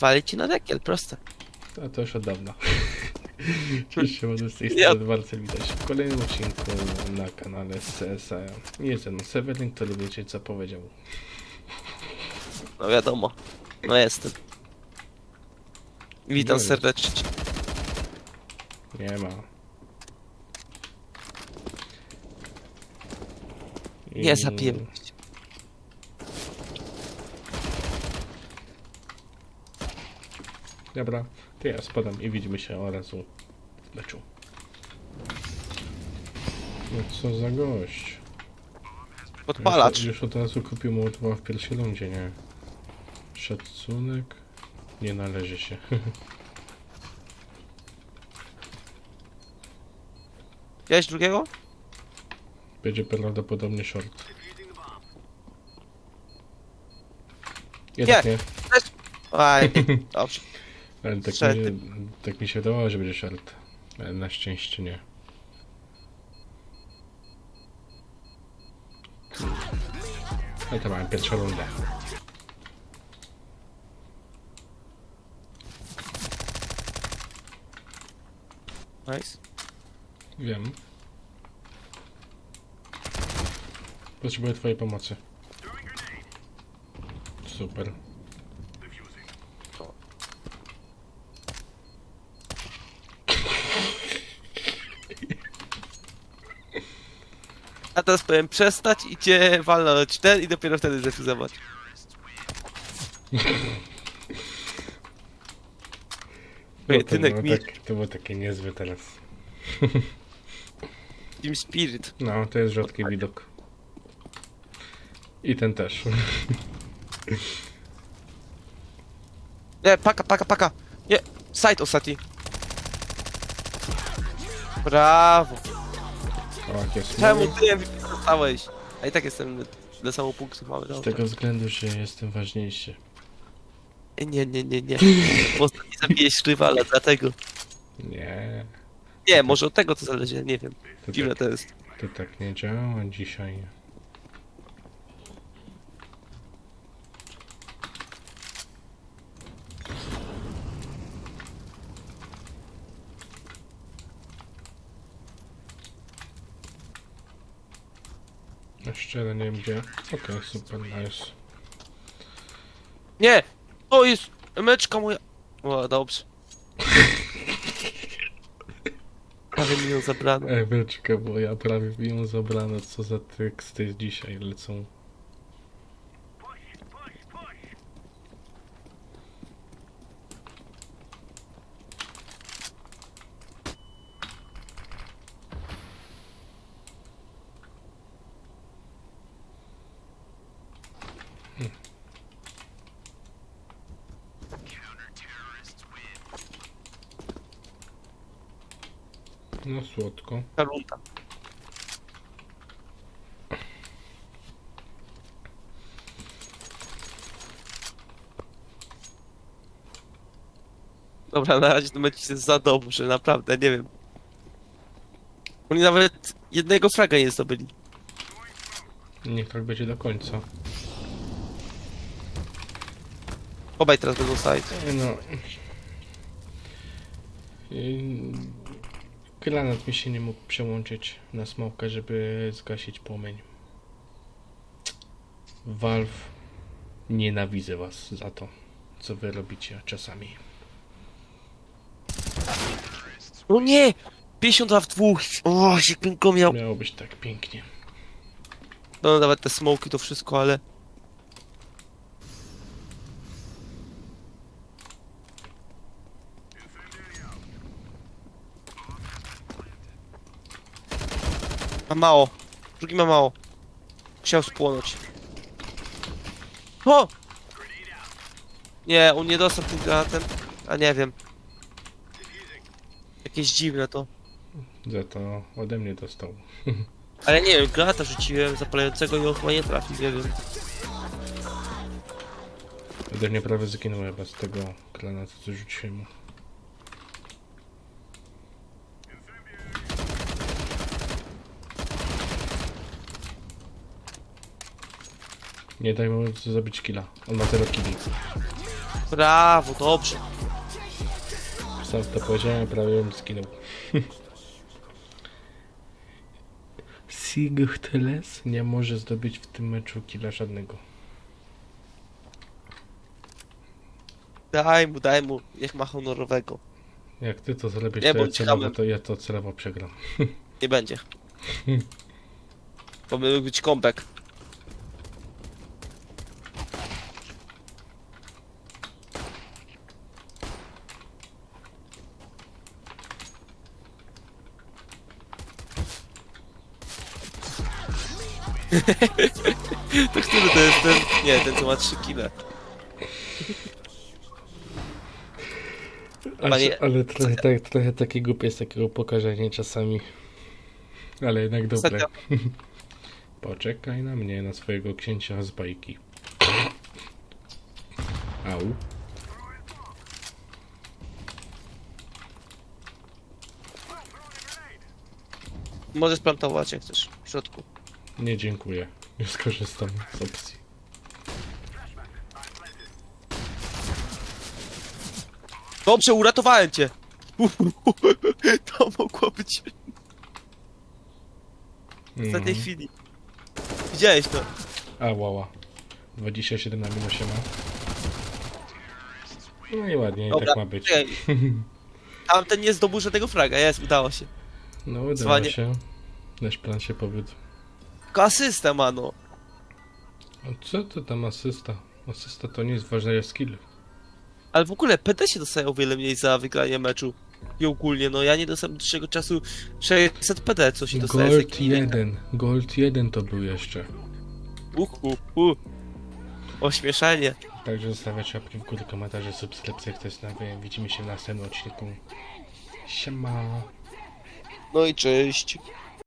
Wali ci na dekiel, proste. A to już od dawna. Cześć, się z tej strony Marcel widać w kolejnym odcinku na kanale z CSA. Jest ze mną Severin, który wiecie co powiedział. No wiadomo. No jestem. Witam No jest. serdecznie. Nie ma. Nie zabiję. Dobra, to ja spadam i widzimy się od razu w meczu. No co za gość. Podpalacz. Już, już od razu kupił Mołotowa w pierwszej rundzie, nie? Szacunek nie należy się. Widziałeś drugiego? Będzie prawdopodobnie short. Jednak nie. Aj, dobrze. Ale tak, mi, tak mi się wydawało, że będzie short. Ale na szczęście nie. No to mamy pierwszą rundę. Nice. Wiem. Potrzebuję twojej pomocy. Super. A teraz powiem przestać i cię walnąć ten i dopiero wtedy zrefuzować. No to, Pojedynek było tak, to było takie niezłe teraz. Team Spirit. No, to jest rzadki widok. I ten też. Nie, paka, paka, paka. Nie, side ostatni. Brawo. O, jak jest Czemu ty nie zostałeś? A i tak jestem dla samą punktów mały. Z Dobra. tego względu, że jestem ważniejszy. Nie, nie, nie, nie. Bo ostatni zabijesz rywala, dlatego. Nie, Nie, może od tego to zależy, nie wiem. to Dziwne tak, to jest. to tak nie działa dzisiaj. No szczerze nie wiem gdzie. Okej, super, nice. Nie! O, jest! Meczka moja! O, dobrze. Prawie mi ją zabrano. Eweczka, bo ja prawie mi ją zabrano. Co za teksty dzisiaj lecą. No słodko. Ta runda. Dobra, na razie to jest za dobrze, naprawdę, nie wiem. Oni nawet jednego fraga nie zdobyli. Niech tak będzie do końca. Obaj teraz będą side. No. I- Granat mi się nie mógł przełączyć na smoka, żeby zgasić płomień. Valve, nienawidzę was za to, co wy robicie czasami. No nie! 52 w dwóch! O, jakbym go miał. Miało być tak pięknie. No nawet te smoki to wszystko, ale... Ma mało. Drugi ma mało. Musiał spłonąć. O! Nie, on nie dostał tym granatem. A nie wiem. Jakieś dziwne to. Za to ode mnie dostał. Ale nie wiem, granata rzuciłem zapalającego i on chyba nie trafił, nie wiem. Ode mnie prawie zginął chyba z tego granatu, co rzuciłem mu. Nie daj mu zabić killa. On ma 0 killi. Brawo, dobrze. Sam to powiedziałem, prawie bym skinął. Sigteles nie może zdobyć w tym meczu killa żadnego. Daj mu, daj mu, niech ma honorowego. Jak ty to zrobisz, Nie to ja bądź celowo, to ja to celowo przegram. Nie będzie. Powinien być comeback. to który to jest ten? Nie, ten co ma 3 kile. Ale, Panie- ale trochę, tak, trochę takie głupie jest takiego pokażenia czasami. Ale jednak dobre. Ostatnio, Poczekaj na mnie, na swojego księcia z bajki. Au. możesz plantować jak chcesz, w środku. Nie dziękuję. Nie skorzystam z opcji. Dobrze, uratowałem cię! To mogło być w ostatniej Mhm. chwili. Widziałeś to? A, łała. 27 na minusie ma. No i ładnie, i tak ma być. czekaj. Tamten nie zdobył żadnego fraga, jest, udało się. No, udało Dzwonię. się. Nasz plan się powiódł. Tylko asystę, mano. A co to tam asysta? Asysta to nie jest ważne jak skill. Ale w ogóle PD się dostaje o wiele mniej za wygranie meczu. I ogólnie, no ja nie dostałem do tego czasu 600 PD, co się dostaje Gold kilka. 1. Gold 1 to był jeszcze. Uh, uh, uh. Ośmieszanie. Także zostawiać łapki w górę, komentarze, subskrypcje, jest nowy. Widzimy się w następnym odcinku. Siema. No i cześć.